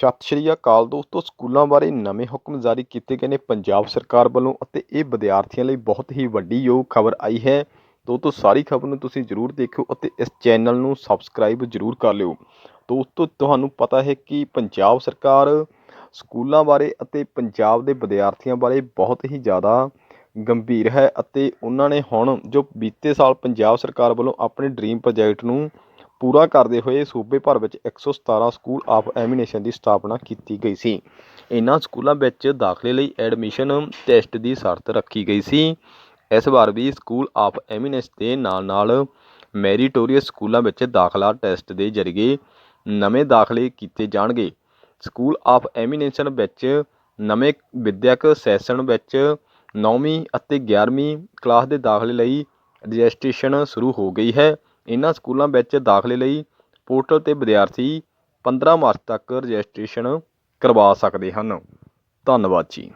ਸਤਿ ਸ਼੍ਰੀ ਅਕਾਲ ਦੋਸਤੋ, ਸਕੂਲਾਂ ਬਾਰੇ ਨਵੇਂ ਹੁਕਮ ਜਾਰੀ ਕੀਤੇ ਗਏ ਨੇ ਪੰਜਾਬ ਸਰਕਾਰ ਵੱਲੋਂ ਅਤੇ ਇਹ ਵਿਦਿਆਰਥੀਆਂ ਲਈ ਬਹੁਤ ਹੀ ਵੱਡੀ ਯੋਗ ਖਬਰ ਆਈ ਹੈ। ਦੋਸਤੋ, ਸਾਰੀ ਖਬਰ ਨੂੰ ਤੁਸੀਂ ਜ਼ਰੂਰ ਦੇਖਿਓ ਅਤੇ ਇਸ ਚੈਨਲ ਨੂੰ ਸਬਸਕ੍ਰਾਈਬ ਜ਼ਰੂਰ ਕਰ ਲਿਓ। ਦੋਸਤੋ, ਤੁਹਾਨੂੰ ਪਤਾ ਹੈ ਕਿ ਪੰਜਾਬ ਸਰਕਾਰ ਸਕੂਲਾਂ ਬਾਰੇ ਅਤੇ ਪੰਜਾਬ ਦੇ ਵਿਦਿਆਰਥੀਆਂ ਬਾਰੇ ਬਹੁਤ ਹੀ ਜ਼ਿਆਦਾ ਗੰਭੀਰ ਹੈ ਅਤੇ ਉਹਨਾਂ ਨੇ ਹੁਣ ਜੋ ਬੀਤੇ ਸਾਲ ਪੰਜਾਬ ਸਰਕਾਰ ਵੱਲੋਂ ਆਪਣੇ ਡ੍ਰੀਮ ਪ੍ਰੋਜੈਕਟ ਨੂੰ ਪੂਰਾ ਕਰਦੇ ਹੋਏ ਸੂਬੇ ਭਰ ਵਿੱਚ 117 ਸਕੂਲ ਆਫ ਐਮੀਨੇਸ਼ਨ ਦੀ ਸਥਾਪਨਾ ਕੀਤੀ ਗਈ ਸੀ। ਇਹਨਾਂ ਸਕੂਲਾਂ ਵਿੱਚ ਦਾਖਲੇ ਲਈ ਐਡਮਿਸ਼ਨ ਟੈਸਟ ਦੀ ਸ਼ਰਤ ਰੱਖੀ ਗਈ ਸੀ। ਇਸ ਵਾਰ ਵੀ ਸਕੂਲ ਆਫ ਐਮੀਨੇਸ ਦੇ ਨਾਲ ਨਾਲ ਮੈਰੀਟੋਰੀਅਸ ਸਕੂਲਾਂ ਵਿੱਚ ਦਾਖਲਾ ਟੈਸਟ ਦੇ ਜ਼ਰੀਏ ਨਵੇਂ ਦਾਖਲੇ ਕੀਤੇ ਜਾਣਗੇ। ਸਕੂਲ ਆਫ ਐਮੀਨੇਸ਼ਨ ਵਿੱਚ ਨਵੇਂ ਵਿਦਿਅਕ ਸੈਸ਼ਨ ਵਿੱਚ 9ਵੀਂ ਅਤੇ 11ਵੀਂ ਕਲਾਸ ਦੇ ਦਾਖਲੇ ਲਈ ਰਜਿਸਟ੍ਰੇਸ਼ਨ ਸ਼ੁਰੂ ਹੋ ਗਈ ਹੈ। ਇਹਨਾਂ ਸਕੂਲਾਂ ਵਿੱਚ ਦਾਖਲੇ ਲਈ ਪੋਰਟਲ ਤੇ ਵਿਦਿਆਰਥੀ 15 ਮਾਰਚ ਤੱਕ ਰਜਿਸਟਰੇਸ਼ਨ ਕਰਵਾ ਸਕਦੇ ਹਨ। ਧੰਨਵਾਦ ਜੀ।